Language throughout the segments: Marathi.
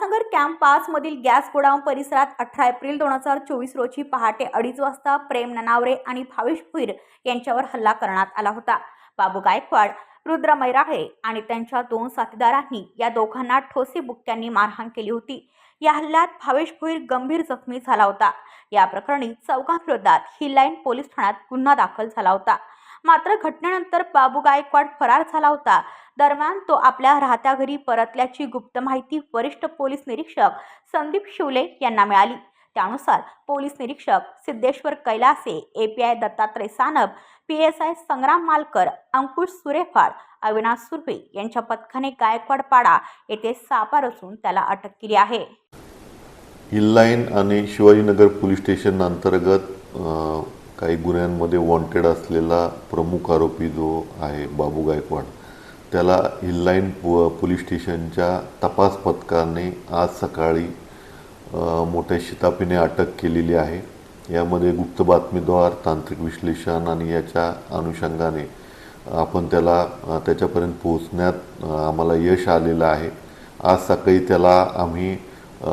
उल्हासनगर कॅम्प पाचमधील गॅस गोडाऊन परिसरात अठरा एप्रिल दोन हजार चोवीस रोजी पहाटे अडीच वाजता प्रेम ननावरे आणि भावेश भुईर यांच्यावर हल्ला करण्यात आला होता. बाबू गायकवाड रुद्र मैराळे आणि त्यांच्या दोन साथीदारांनी या दोघांना ठोसे बुक्क्यांनी मारहाण केली होती. या हल्ल्यात भावेश भुईर गंभीर जखमी झाला होता. या प्रकरणी चौघांविरोधात ही लाईन पोलीस ठाण्यात गुन्हा दाखल झाला होता. मात्र घटनेनंतर बाबू गायकवाड फरार झाला होता. दरम्यान तो आपल्या राहत्या घरी परतल्याची गुप्त माहिती वरिष्ठ पोलीस निरीक्षक संदीप शिवले यांना मिळाली. त्यानुसार पोलीस निरीक्षक Siddheshwar Kailase API Dattatray Sanap P S I Sangram Malkar Ankush Surephal Avinash Surve यांच्या पथकाने गायकवाड पाडा येथे सापा रचून त्याला अटक केली आहे. हिललाईन आणि शिवाजीनगर पोलीस स्टेशन अंतर्गत काही गुन्ह्यांमध्ये वॉन्टेड असलेला प्रमुख आरोपी जो आहे बाबू गायकवाड त्याला हिललाईन पो पोलीस स्टेशनच्या तपास पथकाने आज सकाळी मोठ्या शिताफीने अटक केलेली आहे. यामध्ये गुप्त बातमीद्वार तांत्रिक विश्लेषण आणि याच्या अनुषंगाने आपण त्याला त्याच्यापर्यंत पोहोचण्यात आम्हाला यश आलेलं आहे. आज सकाळी त्याला आम्ही अ,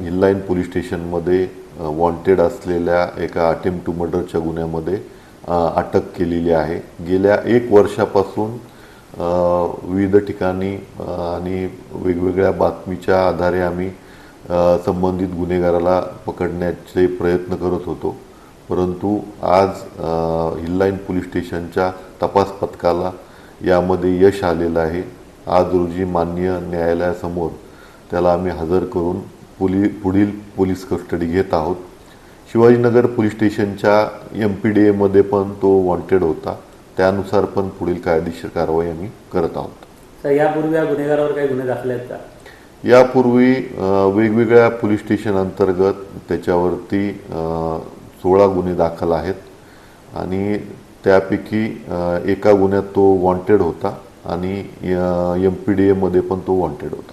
हिललाईन पोलीस स्टेशनमध्ये वॉन्टेड असलेल्या एका अटेम्प्ट टू मर्डरच्या गुन्ह्यामध्ये अटक केलेली आहे. गेल्या एक वर्षापासून विविध ठिकाणी आणि वेगवेगळ्या बातमीच्या आधारे आम्ही संबंधित गुन्हेगाराला पकडण्याचे प्रयत्न करत होतो. परंतु आज हिल्लाईन हिललाईन पोलीस स्टेशनच्या तपास पथकाला यामध्ये यश आलेलं आहे. आज रोजी मान्य न्यायालयासमोर त्याला आम्ही हजर करून पोली पुढील पोलीस कस्टडी घेत आहोत. शिवाजीनगर पोलीस स्टेशनच्या एम पी डी एमध्ये पण तो वॉन्टेड होता. त्यानुसार पण पुढील कायदेशीर कारवाई आम्ही करत आहोत. यापूर्वी या गुन्हेगारावर काही गुन्हे दाखल आहेत का? यापूर्वी वेगवेगळ्या पोलीस स्टेशन अंतर्गत त्याच्यावरती सोळा गुन्हे दाखल आहेत. आणि त्यापैकी एका गुन्ह्यात तो वॉन्टेड होता आणि एम पी डी एमध्ये पण तो वॉन्टेड होता.